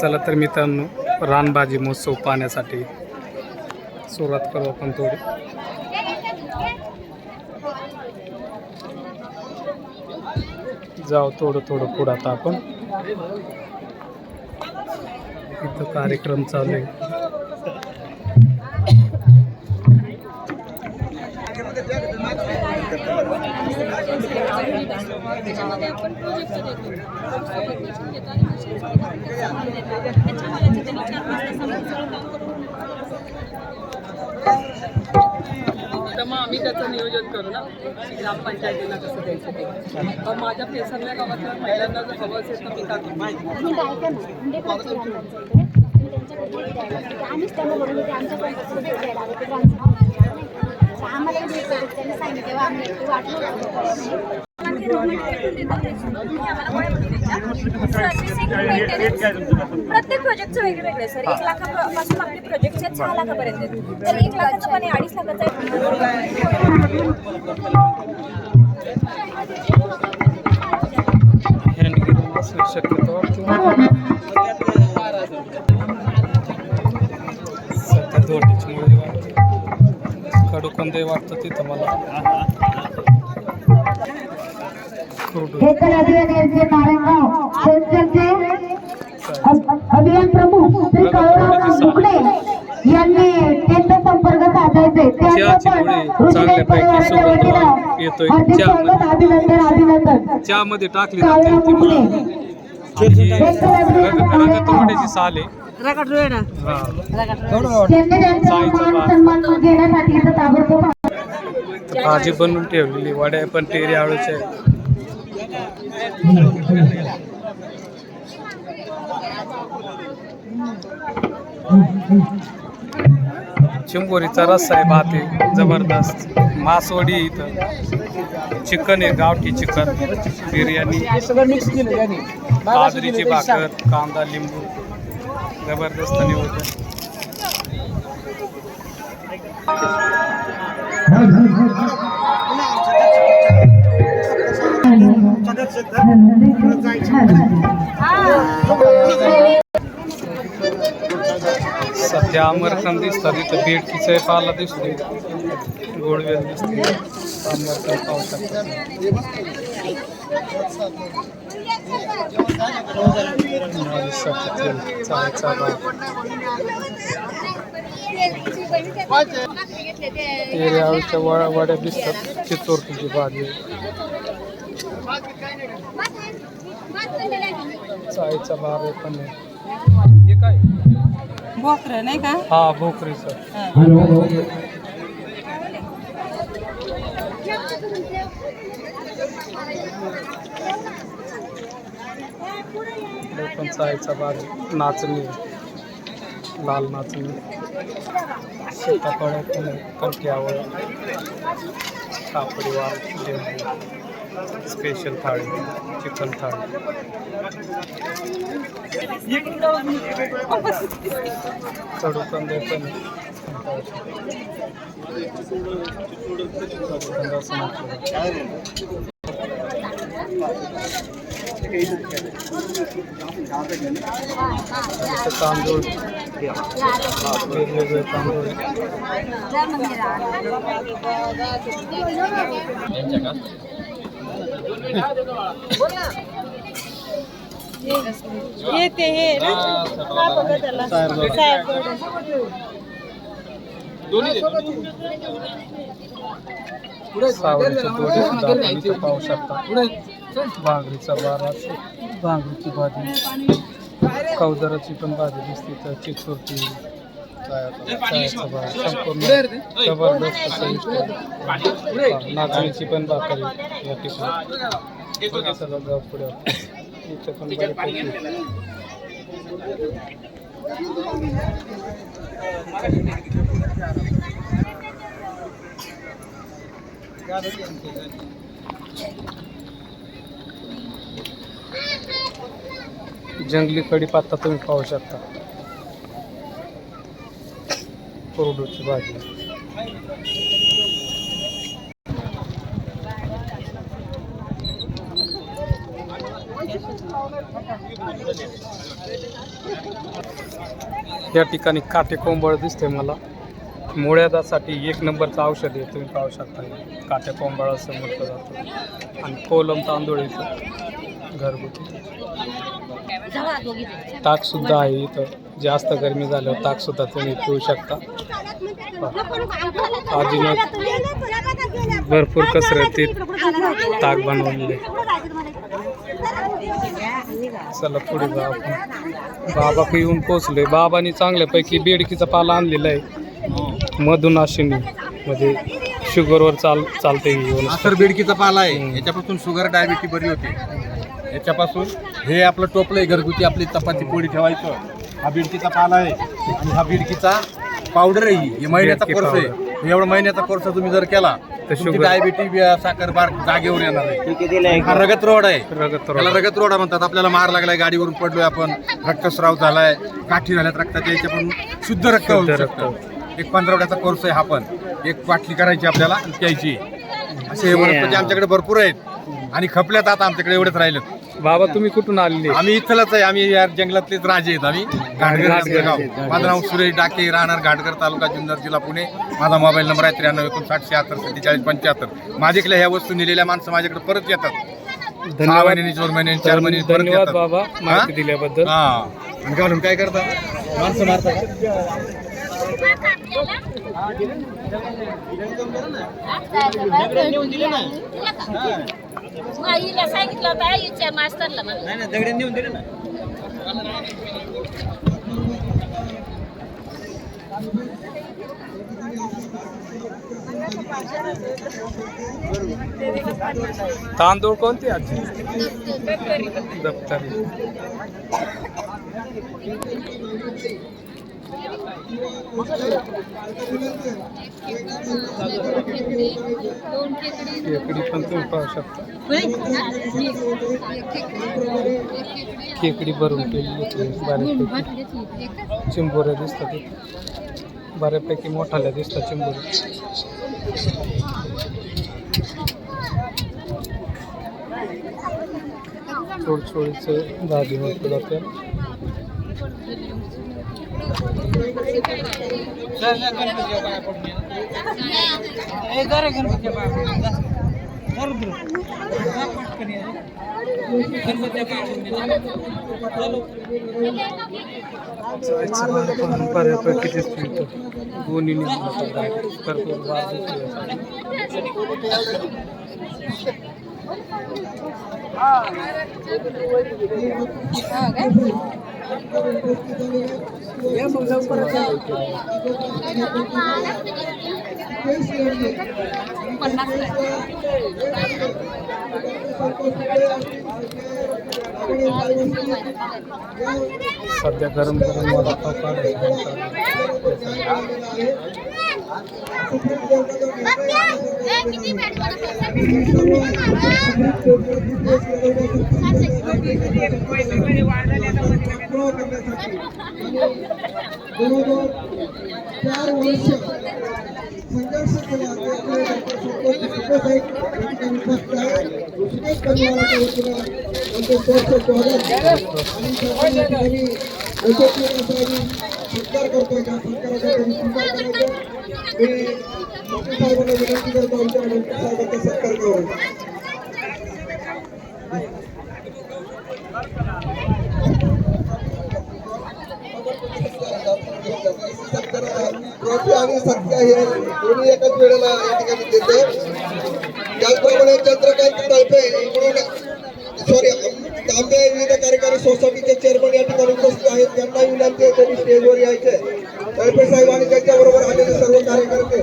चला तर मित्रांनो रानबाजी महोत्सव पाहण्यासाठी सुरुवात करू आपण थोडी. जाऊ थोडं थोडं पुढं आता आपण. इथं कार्यक्रम चालू आहे. त्याच्यामध्ये आपण प्रोजेक्ट देतो घेतो आणि मशीन त्याच्या मालाचे त्यांनी चार पाच तासामध्ये सगळं काम करून तर मग आम्ही त्याचं नियोजन करू ना. ग्रामपंचायतीला कसं द्यायचं ते. तर माझ्या पेसरल्या गावातल्या महिलांना जर हवं असेल तर मी का आम्हीच त्यांना आमच्या द्यायला आम्हाला सांगितलं प्रत्येक प्रोजेक्टचं वेगवेगळे सर एक लाखापासून आपले प्रोजेक्ट आहेत सहा लाखापर्यंत आहेत. तर एक लाखाचं पण आहे अडीच लाखाचं हँडगिरी शक्यतो सध्या दोडीची मुळी वाटते कडूकंदे वाटतं तिथं मला. सेंटरचे अ- अभियान प्रमुख श्री बुकडे यांनी त्यांचा संपर्क साधायचे अभिनंदन अभिनंदन. चहामध्ये टाकली जाते साल आहे. भाजी बनवून ठेवलेली वड्या पण टेरी आळूच्या. चिंबोरीचा रस्सा आहे भात आहे जबरदस्त. मासवडी इथं. चिकन आहे गावठी चिकन. बिर्याणी. बाजरीची भाकर कांदा लिंबू. जबरदस्त सध्या अमरकन दिसतात इथं. बेडकीचं पाला दिसतोय. गोडवेल दिसते अमरकन पाहू शकता. माणसाचं तेल, चायचा भात तेल आळूच्या वड्या वड्या दिसतात. चिचोरटीची भाजी चायचा भात आहे पण. हे काय भोकरं नाही का हा भोकरीचं इकडे पण चायचा आहे. नाचणी. लाल नाचणी सीताफळ. कंठ्यावर कापडी वाल लिंबू स्पेशल थाळी चिकन थाळी. कडू कडूकंदे पण तांदूळ. वेगवेगळे तांदूळ. का हे ना बघा त्याला. साहेब आपण इथं पाहू शकता. भांगरीचा बारा भांगरीची भाजी कवदाराची पण भाजी दिसते तर चिचोरची संपूर्ण जबरदस्त नाचणीची पण भाकरी या ठिकाणी चला जाऊ पुढे इथं पण जंगली जंगली कडीपत्ता तुम्ही पाहू शकता. कोरडूची भाजी. या ठिकाणी काटे कोंबळ दिसते मला. मुळ्यादासाठी एक नंबरचं औषध आहे तुम्ही पाहू शकता. काटे कोंबळ असं म्हटलं जातं. आणि कोलम तांदूळ इथं. घरगुती. ताक सुद्धा आहे इथं. जास्त गरमी झाल्यावर ताक सुद्धा तुम्ही पिऊ शकता. आजीनं भरपूर कसरतीत ताक बनवलेले. चला पुढे जा आपण. बाबा येऊन पोचले बाबांनी चांगल्यापैकी बेडकीचा पाला आणलेला आहे. मधुनाशिनी म्हणजे शुगरवर चाल चालते बेडकीचा पाला आहे. याच्यापासून शुगर डायबिटी बरी होते. याच्यापासून हे आपलं टोपलं आहे घरगुती आपली चपाती पोळी ठेवायचं. हा बेडकीचा पाला आहे आणि हा बेडकीचा पावडर आहे ही. हे महिन्याचा बेडकी कोर्स आहे. एवढा महिन्याचा कोर्स तुम्ही जर केला तर डायबिटी साखर बार जागेवर येणार आहे. हा रगत रोड आहे. रगत त्याला रोग. रगत रोडा म्हणतात. आपल्याला मार लागलाय गाडीवरून पडलोय आपण. रक्तस्राव झालाय काठी झाल्यात रक्ताच्या याच्या पण शुद्ध रक्त होऊ शुद्ध शकतं. एक पंधरवड्याचा कोर्स आहे हा पण. एक बाटली करायची आपल्याला आणि प्यायची. असे हे वनस्पती आमच्याकडे भरपूर आहेत. आणि खपल्यात आता आमच्याकडे एवढेच राहिले बाबा तुम्ही कुठून आलेले? आम्ही इथलच आहे. आम्ही या जंगलातलेच राजे आहेत आम्ही. घाटगर गाव. माझं नाव सुरेश डाके राहणार घाटगर तालुका जुन्नर जिल्हा पुणे. माझा मोबाईल नंबर आहे त्र्याण्णव एकोणसाठ शहात्तर सत्तेचाळीस पंच्याहत्तर. माझ्याकडे ह्या वस्तू नेलेल्या माणसं माझ्याकडे परत येतात. सहा महिन्यांनी चार महिन्यांनी चार महिन्यांनी परत धन्यवाद येतात. बाबा? माहिती दिल्याबद्दल. हा. आणि घालून काय करता? माणसं मारता का? आईला सांगितलं होतं आईच्या मास्तरला मला तांदूळ कोणते दप्तरी. खेकडी पण तुम्ही पाहू शकता खेकडी भरून केलेली आहे चिंबोऱ्या दिसतात बऱ्यापैकी मोठाल्या दिसतात चिंबोऱ्या. थोडी थोडीच भाजी म्हटलं जाते जायचं मला पण बऱ्यापैकी दिसतो इथं गोणी भरपूर वाद दिसतो सध्या गरम गरम वडापाव काढायचा जवळजवळ चार वर्ष संघर्ष केला त्यामुळे संतोष साहेब या ठिकाणी उपस्थित आहेत ऋषिकेश परिवाराच्या वतीनं त्यांचे स्वागत आणि शासन या ठिकाणी सत्कार करतोय त्या सत्काराचा त्यांनी स्वीकार करायचा मी डॉक्टर साहेबांना विनंती करतो आमच्या डॉक्टर साहेबांचा सत्कार करावा ट्रॉफी आणि सत्या हे दोन्ही एकाच वेळेला या ठिकाणी देते. त्याचप्रमाणे चंद्रकांत तळपे सॉरी तांबे विविध कार्यकारी सोसायटीचे चेअरमन या ठिकाणी उपस्थित आहेत. त्यांना विनंती आहे त्यांनी स्टेजवर यायचे तळपे साहेब आणि त्यांच्याबरोबर आलेले सर्व कार्यकर्ते